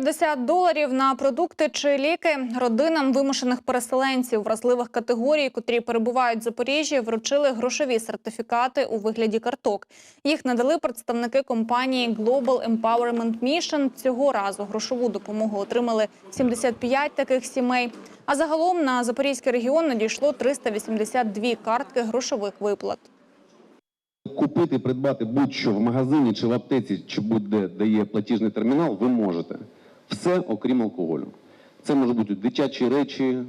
50 доларів на продукти чи ліки родинам вимушених переселенців вразливих категорій, котрі перебувають в Запоріжжі, вручили грошові сертифікати у вигляді карток. Їх надали представники компанії Global Empowerment Mission. Цього разу грошову допомогу отримали 75 таких сімей. А загалом на Запорізький регіон надійшло 382 картки грошових виплат. Купити, придбати будь-що в магазині чи в аптеці, чи будь-де де є платіжний термінал, ви можете. Все, окрім алкоголю. Це можуть бути дитячі речі,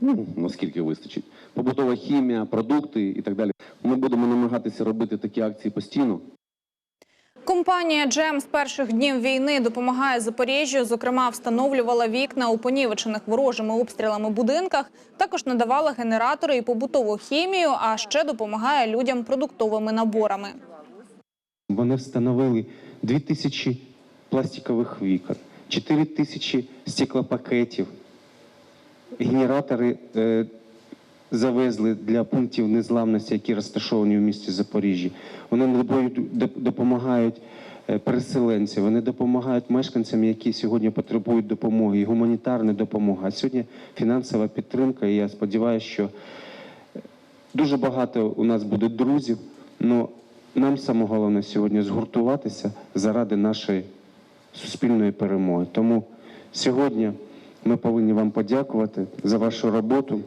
ну, наскільки вистачить, побутова хімія, продукти і так далі. Ми будемо намагатися робити такі акції постійно. Компанія Джем з перших днів війни допомагає Запоріжжю. Зокрема, встановлювала вікна у понівечених ворожими обстрілами будинках. Також надавала генератори і побутову хімію, а ще допомагає людям продуктовими наборами. Вони встановили 2000 пластикових вікон, 4000 стеклопакетів, генератори е, завезли для пунктів незламності, які розташовані в місті Запоріжжі. Вони допомагають е, переселенцям, вони допомагають мешканцям, які сьогодні потребують допомоги, гуманітарної допомоги. А сьогодні фінансова підтримка. І я сподіваюся, що Дуже багато у нас буде друзів, але нам саме головне сьогодні згуртуватися заради нашої суспільної перемоги. Тому сьогодні ми повинні вам подякувати за вашу роботу.